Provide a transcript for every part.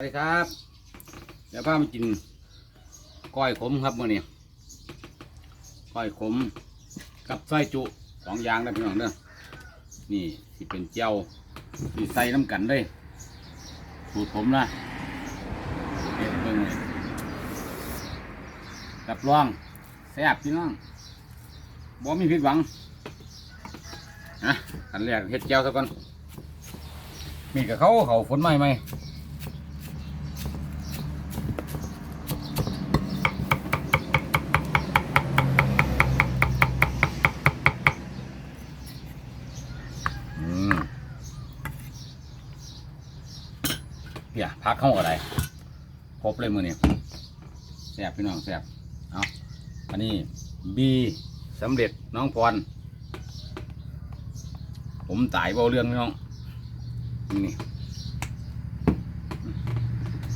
สวัสดีครับเดี๋ยวพามากินก้อยขมครับมื่อนี้ก้อยขมกับไส้จุสองอย่างนะพี่น้องเด้อนี่ที่เป็นเจียวที่ใส่น้ำกันเลยสูตรผมนะเฮ็ดเบิ่งเลยรับรองแซ่บพี่น้องบ่มีผิดหวังนะอันแรกเฮ็ดเจียวซะก่อนมีกับเขาเขาฝนไหมไหม เนี่ยพักเข้าอะไรครบเลยมือเนี่ยแซบพี่น้องแซบเอาอันนี้บีสำเร็จน้องพร ผมตายเบาเรื่องพี่น้องนี่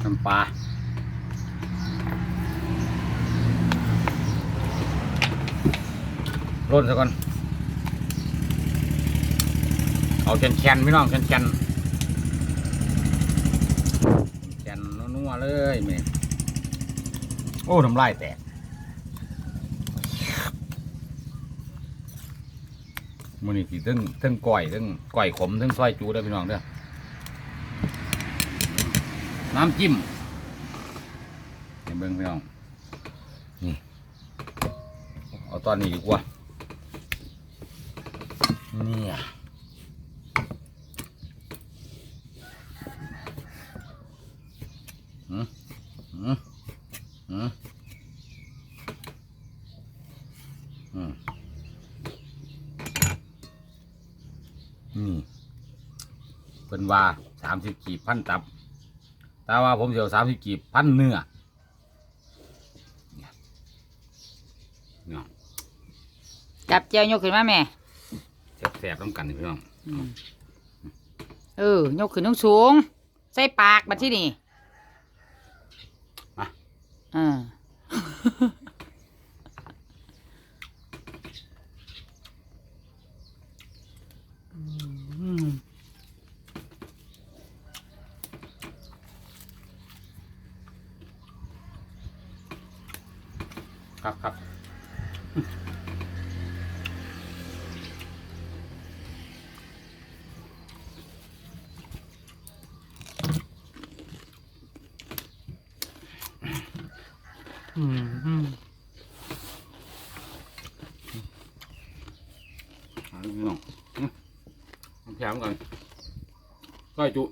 น้ำปลาร่นซะก่อน เอาแคนแคนๆพี่น้องแคนแคนแคนๆนั วเลยแม่โอ้น้ำลายแตกมันนี่สิทั้งทั้งก้อยทั้งก้อยขมทั้งซอยจูเด้พี่น้องเด้อน้ำจิ้มให้เบิ่งพี่น้องนี่เอาตอนนี้ดีกว่าเนี่ย อืมอืมอืมอืมนี่เป็น ว่าสามสิบกีบพันตับ แต่ว่าผมเสียวสามสิบกีบพันเนื้อเนี่ยเนี่ยจับเจียวยกขึ้นมาแม่แสบๆต้องกันนี่พี่น้องเออยกขึ้นต้องสูง ใส่ปากมาที่นี่มาอ่า ครับครับอืมอืมเอาลูกพี่น้องอืมเอาแถมก่อนก้อยจุ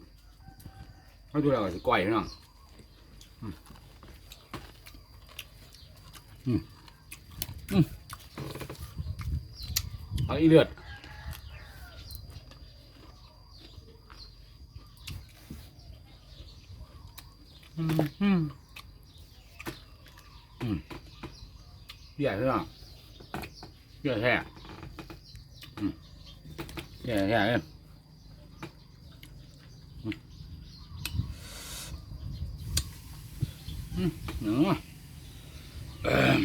ก้อยจุแล้วก็สิก้อยพี่น้องอืมอืมอืมเอาอีเลือดอืมอืมอืมเหี้ยพี่น้องเหี้ยแท้อืมเหี้ยแท้เลยอืมอืมหนูอะเอิ่ม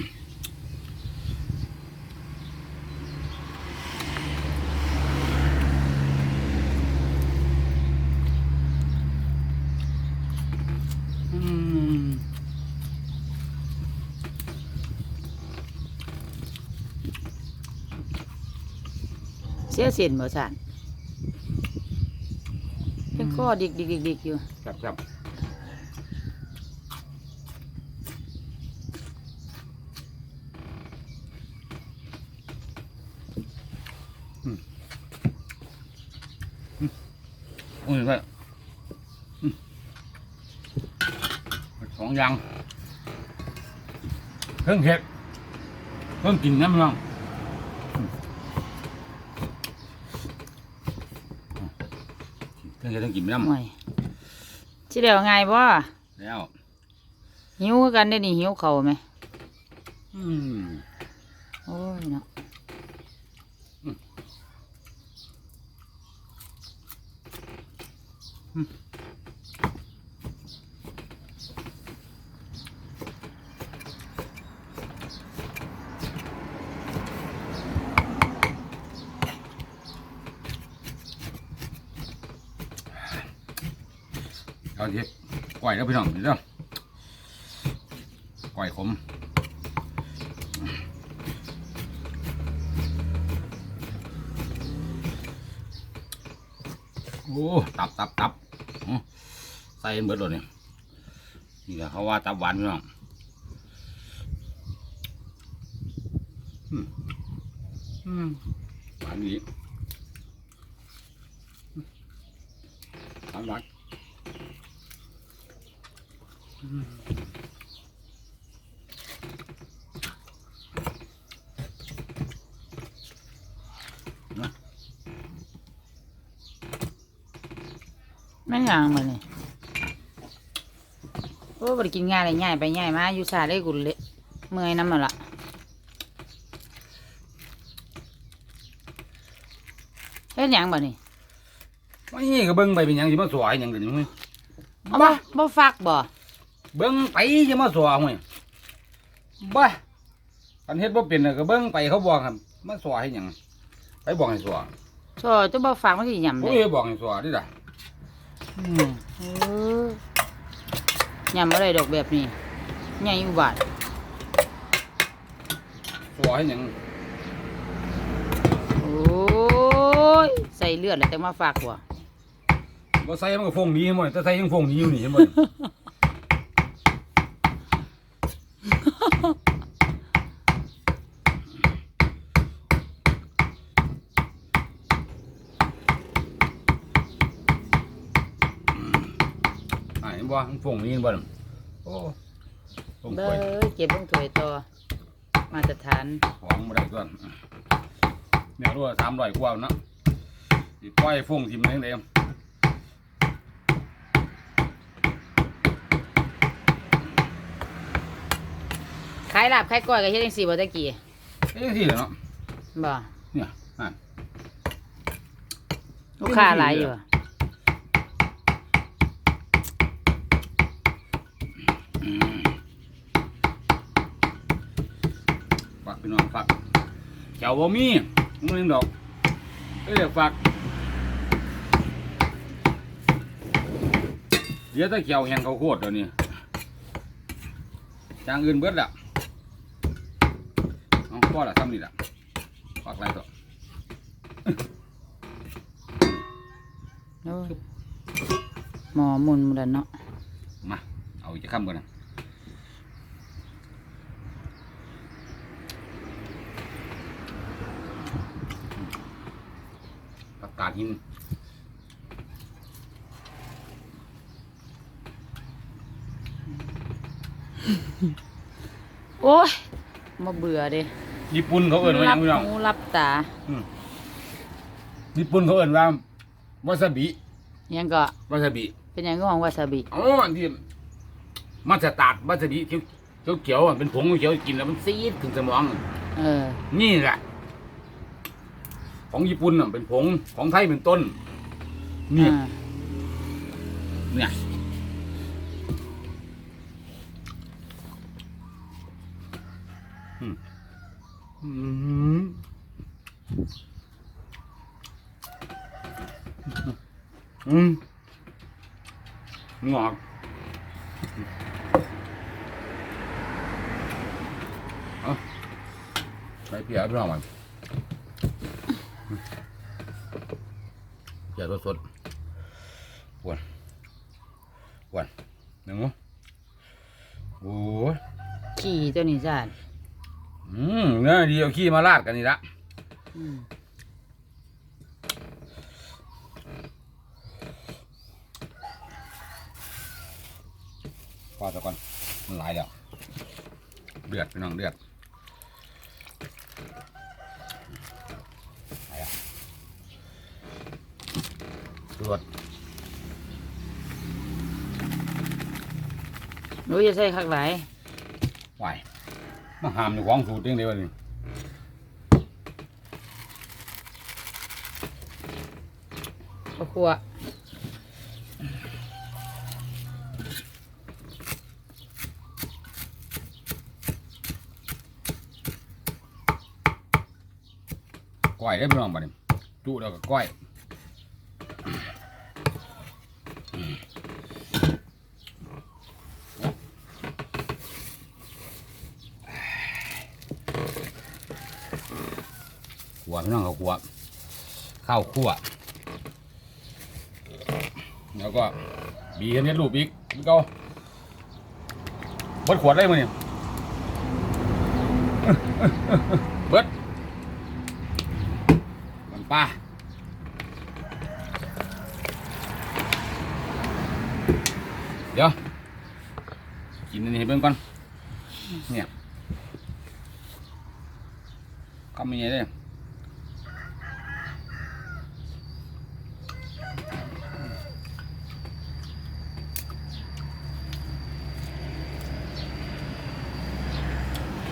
อืม เสียเส้นบ่สั่นยังก็ดิกดิกดิกดิกอยู่ครับครับอืมอืมโอ้ยไปอืมสองอย่างเครื่องเห็ดเครื่องกินน้ำมันอื เครื่องเห็ดต้องกินน้ำห่วยสิเดียวไงบ่แล้วหิวคือกันได้อนี่หิวเข่าวไหม อืม โอ้ยเนาะ เอาเห็ดกก้อยแล้วพี่น้องนี่เด้อก้อยขมโอ้ตับตับตับอื้อใส่เบิดเลยนี่นี่แหละเขาว่าตับหวานพี่น้องอืมอืมหวานดีหวานหวาน แม่นหยังมาเนี่ยโอ้บ่ได้กินง่ายเลยง่ายไปง่ายมาอยู่ซาได้กุเละเมื่อยน้ำมันละเฮ็ดหยังบ่นี่ไม่ก็เบิ้งไปเป็นหยังสิมาสวยหยังเดี๋ยวนี้เว้ยเอาบ่บ่ฟักบ่ เบิ้งไปสิมาสวยเว้ยบ้ากันเฮ็ดบ่เป็นน่ะก็เบิ้งไปเขาบอกครับมาสวยให้หยังไปบอกให้สวยโซ่ตัวบ่ฟักมันสิยำโอ้เลยยบอกให้สวยนี่ล่ะอืมเออยำบ่ได้ดอกแบบนี้ใหญ่อยู่บาดสวยให้หยังโอ้ยใส่เลือดแล้วแต่มาฟักบ่บ่ใส่มันก็ฟงหนี้หมดแต่ใส่ยังฟงหนี้อยู่นี่เห็นบ่ อ่าเห็น บ่มันฟงหนี้เห็นบ่น่ะโอ้ฟงเบ้ป่วยอเก็บลงถ้วยต่อ มาตรฐาน ของบ่ได้ก่อนเนี่ยรู้ว่า300กว่าเนาะสิปล่อยฟงทิ่มจังได๋ขายลาบขายก้อยก็เฮ็ดจังซี่บ่ตะกี้เอ้ยสิเนาะบ่เนี่ยอะลูกค้าหลายอยู่อะ ฝาก พี่น้องฝากแถวบ่มีมึงดอกเอ้ยฝากเดี๋ยวถ้าเขียวแห้งเขาวโคตรเดี๋ยวนี้จางอื่นเบิดละเอาพ่อละทำนี่ละฝากอะไรต่อโอ้ยหมอหมุนหมดแล้วเนาะมาเอาอีกจะค้ำก่อนนะผักกาดหินโอ้ยมาเบื่อเด้ญี่ปุ่นเขาเอิ้นว่าหรัยังพี่น้องหูรับตาญี่ปุ่นเขาเอิ้นว่าวาซาบิยังก็วาซาบิเป็นหยังก็ของวาซาบิอ๋ออันที่มัสตาร์ดวาซาบิเขียวเขียวเขียวๆอะเป็นผงเขียวกินแล้วมันซีดถึงสมอง เออ นี่แหละ ของญี่ปุ่นน่ะเป็นผงของไทยเป็นต้นนี่อ่าเนี่ย อืมอืมอืมงอกเอาใส่เพียพี่น้องมัน เพียสดๆปวนปวนหนึ่งมั้งโอ้ยขี่ตัวนี้จ้าอืมเนื้อดีเอาขี้มาลาดกันนี่ละอืมพอซะก่อนมันหลายแล้วเดือดพี่น้องเดือดหลายแล้ว ตรวจหนูจะใส่คักหลายไหวมาหามอยู่ของสูตรเองเดียวนี่ข้าวคั่วก้อยได้อพี่น้องบัดนี้จุแล้วก็ก้อย วพี่น้อง ข้าวคั่วข้าวคั่ว แล้วก็บีเห็นเน็ดรูปอีกนี่ก็เบิดขวดได้มั้ยเนี่ยเบิดมันป้าเดี๋ยวกินอันนี้เบิ่งก่อนเนี่ยคำยังไงเนี่ย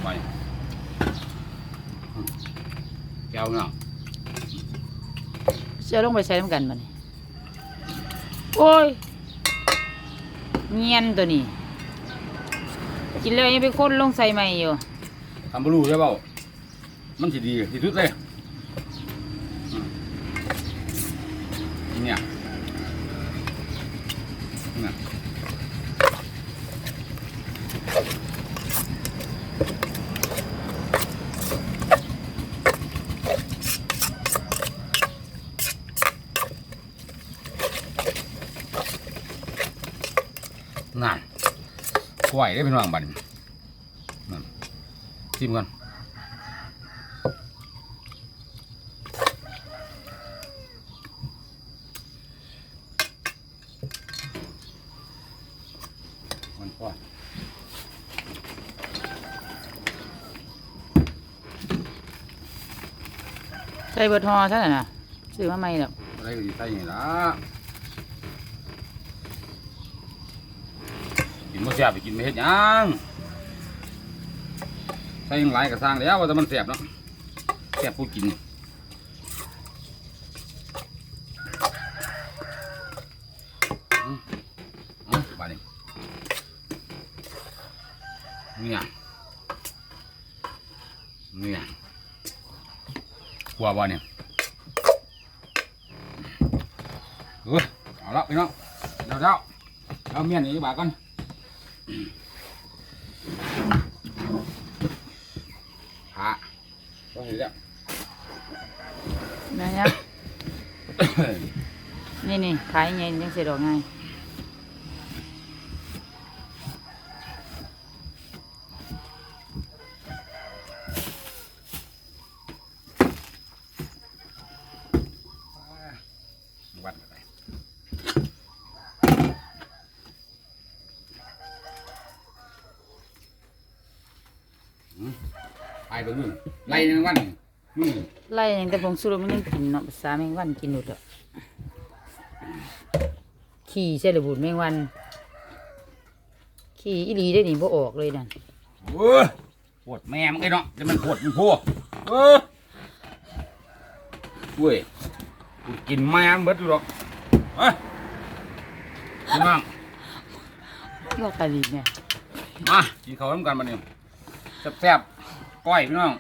ไปอืมแก้วเนาะ จะลงไปใส่น้ำกันมันโอ้ยเงียนตัวนี้ กินแล้วยังไปค้นลงใส่ใหม่อยู่ทำบลูใช่เปล่ามันสิดีที่สุดเลยอืมเนี่ยเนี่ย นั่น ไหวได้เป็นว่างบัดนนั่นชิมกันมันก็ใส่เบิดฮอเท่านั้นน่ะซื้อมาใหม่แล้วอะไรก็อยู่ใต้นี่ละกิน มะเสียบไปกินไม่เห็ดหยังใส่ยังหลายก็สร้างแล้วว่าแต่มันเสียบเนาะเสียบพูดกินมเอาบาดนี้เนี่ยเนี่ยกลัวบ่เนี่ยเออเอาละพี่น้องเดี๋ยวเดี๋ยวเอาเมียนอีกบาทก่อนฮะ ก็เห็นแล้วนะเนี่ยนี่นี่ขายยังไงยังเสร็จออกง่ายวัดอะไรหืมไปเบิ่งมึง ไล่ในวันนี่มึงไล่ยังแต่ผงสุรมันยังกินเนาะภาษาแมงวันกินหมดอะขี่ใช่หรือบูดแมงวัน ขี่อีหลีได้หนิบ่ออกเลยนั่นเออปวดแม่มึงไอ้เนาะจะมันปวดมึงพัวเออเว้ยกูกินแม่มึงเบิดอยู่หรอกเอ้ยพี่น้องก็กะลีเนี่ยมากินข้าวน้ำกันมาเนี่ยแซ่บๆก้อยพี่น้อง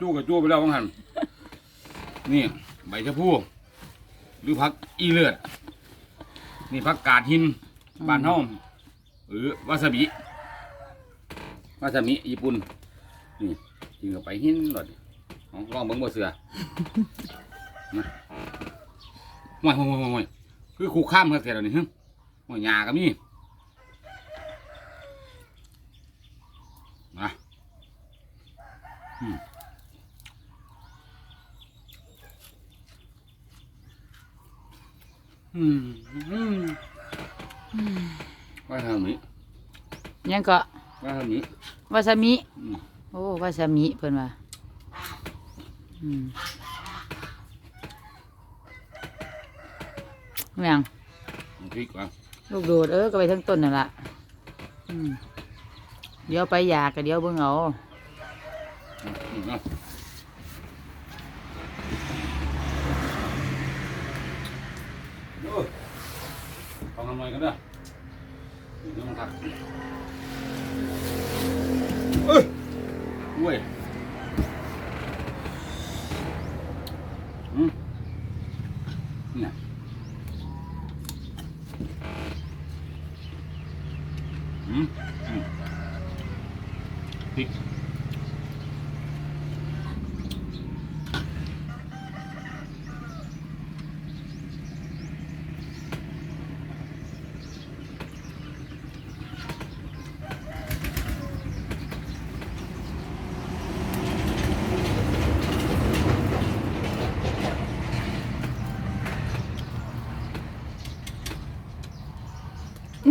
จู้กับจู้ไปแล้วบางหันนี่ ใบชะพูหรือผักอีเลือด นี่ผักกาดหินบานเฮาหรือวาซาบิวาซาบิญี่ปุ่น นี่กินเข้าไปหินหลอดของลองเบิ่งบ่เสือนะห่วยห่วยห่วยห่วยคือคู่ข้ามครับแค่เดี๋ยวนี้ฮึห่วยหญ้าก็มีมาอืมอืมอืม ว่าทางนี้ยังก็ว่าทางนี้วาซามิอืมโอ้วาซามิเพิ่นว่าอืมแม่งน้ำพริกว่ะลูกโดดเออก็ไปทั้งต้นนั่นล่ะอืมเดี๋ยวไปอยากก็เดี๋ยวเบิ่งเอา อืมเอาโอ้ยเอาทำไมกันเด้อ นี่มันทักเอ้ยเว้ยอืมเนี่ยอืมอืมพริก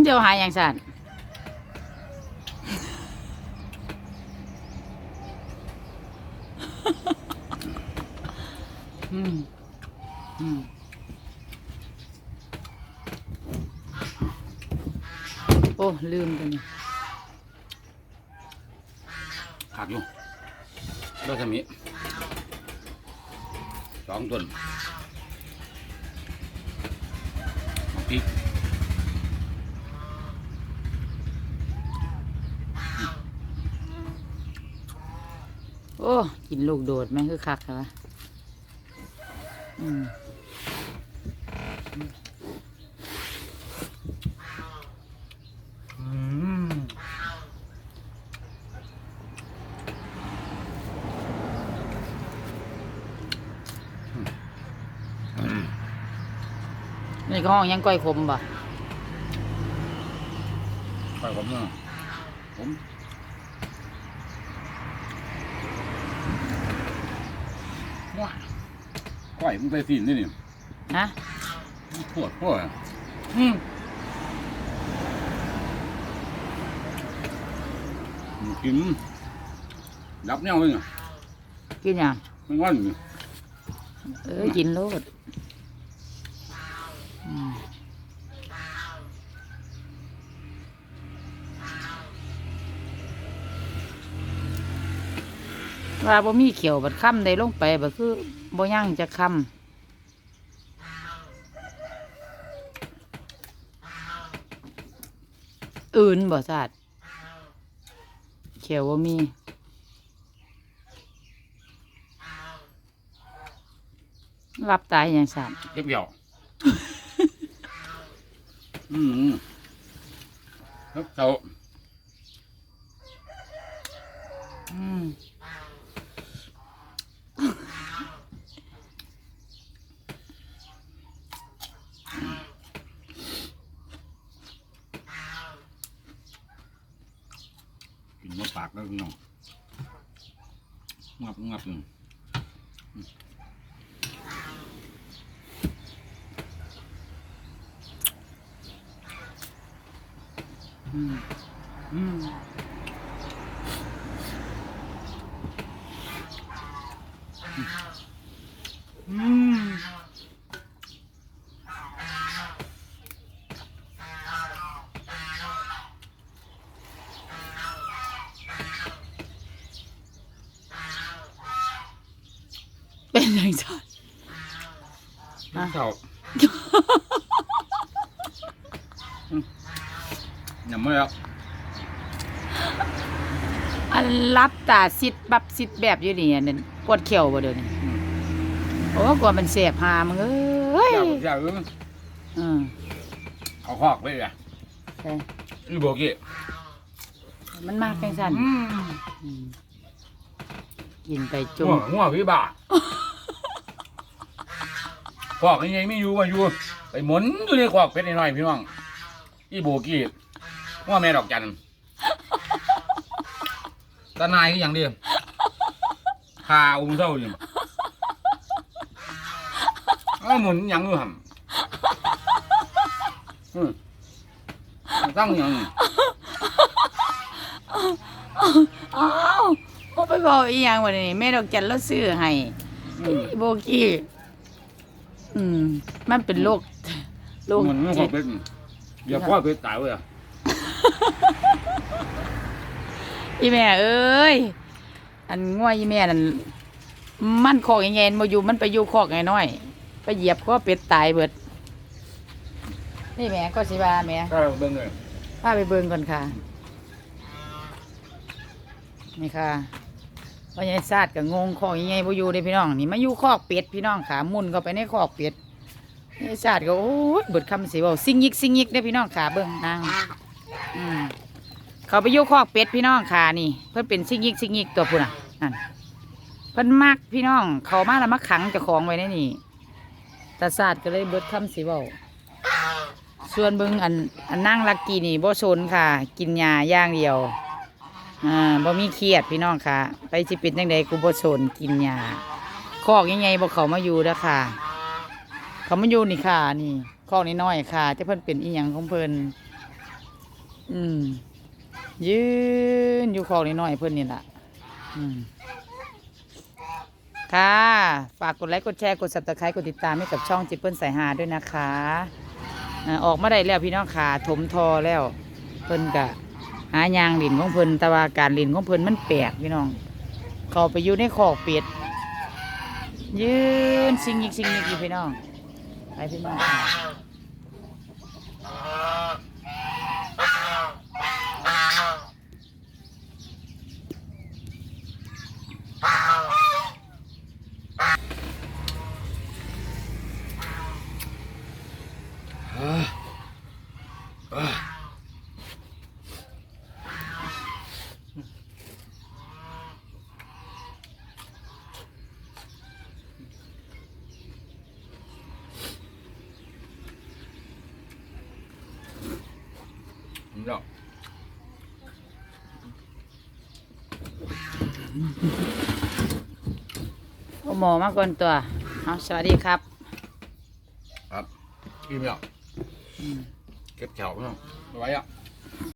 เดียวหายอย่างสั่นอืมอืมโอ้ ลืมตัวนี้หักอยู่แล้วทำนี้สองต้นเอาพริก อ้กินลูกโดดแม่งคือคักเหรออืมอืมนี่ก็ห้องยังก้อยขมบ่ไปผมเนาะผมว้าก้อย มึงไปสินนี่นี่ฮะปวดปวดอืมกินรับแนวเลยเนี่ยกินหยังมันว่านอยู่เออกินโลด ว่าบ่มีเขียวบัดค่ำได้ลงไปบัดคือบ่ย่างจะค่ำอื่นบ่ซาดเขียวบ่มีรับตายอย่างสามเก็บเกี่ยวอืมแล้วเจ้าอืม กินมา ปากแล้วน้องงับงับหนึ่งมอืมอืม เป็นอย่างสามอะเจ้าอืมยังไม่แล้วอันรับตาซิดบับซิดแบบอยู่นี่อันนั่นปวดเขียวบ่เดี๋ยวนี้อืมโอ้กว่ามันเสียบหามึงเอ้ยเจ้าเจ้าเอออืมเอาคอกไปเลยใช่อีโบกี้มันมากจังสั่นอืมอืมกินไปจุ่หัมวหัวพี่บ่า คอกยังไงไม่อยู่มาอยู่ไปหมุนอยู่ในคอกเป็ดน้อยๆพี่น้องอีโบกี้หัวแม่ดอกจันตาหนายคืออย่างเดียวพาอุ้มเศร้าอยู่เอาหมุนหยังอยู่ห่ำอืมตั้งหยังอ้าวบ่ไปบอกอีหยังวันนี้แม่ดอกจันแล้วซื้อให้อืมอีโบกี้ อืม มันเป็นโรคโรคหมุนคอกเป็ดเดี๋ยวพ่อเป็ดตายเว้ยอะอีแม่เอ้ย อันง่วยอีแม่นั่นมันคอกยังไงมาอยู่มันไปอยู่คอกไงน้อยไปเหยียบก็เป็ดตายเบิด นี่แม่ก็สิว่าแม่ก็เบิ่งเลยพาไปเบิ่งก่อนค่ะ นี่ค่ะ พ่อใหญ่ซาดกับงงคอกยังไงบ่อยู่เด้พี่น้องนี่มาอยู่คอกเป็ดพี่น้องขามุนเข้าไปในคอกเป็ดนี่ซาดก็โอ้ยเบิดคำสิเว้าซิงยิกซิงยิกเด้อพี่น้องขาเบิ่งนางอืมเขาไปอยู่คอกเป็ดพี่น้องขานี่ เพิ่นเป็นซิงยิกซิงยิกตัวพุ่นน่ะนั่นเพิ่นมักพี่น้อง เขามาแล้วมาขังเจ้าของไว้ในนี่ตาซาดก็เลยเบิดคำสิเว้าส่วนเบิ่งอันอันนั่งลักกี้นี่บ่สนค่ะ กินยาอย่างเดียว อ่าบ่มีเครียดพี่น้องค่ะ ไปสิเป็นจังใดกูบ่สนกินยาคอกยังไงบ่เขามาอยู่เด้อค่ะ เขามาอยู่นี่ค่ะ นี่คอกน้อยๆค่ะจะเพิ่นเป็นอีหยังของเพิ่นอืมยืนอยู่คอกน้อยๆเพิ่นนี่ล่ะ อืมค่ะ ฝากกดไลค์กดแชร์กด subscribe กดติดตามให้กับช่องจิปเปิลสายหาด้วยนะคะออกมาได้แล้วพี่น้องขาถมทอแล้ว เพิ่นกะายางลินของเพิ่นแต่ว่าการลินของเพิ่นมันแปลกพี่น้อง เขาไปอยู่ในขอกเป็ดยืนสิงยิกสิงยิกอยู่พี่น้องไปพี่น้องค่ะ นี่แล้ว เอา หมอมาก่อนตัวเอาสวัสดีครับครับกินแล้วเก็บแถวเนาะไว้อะ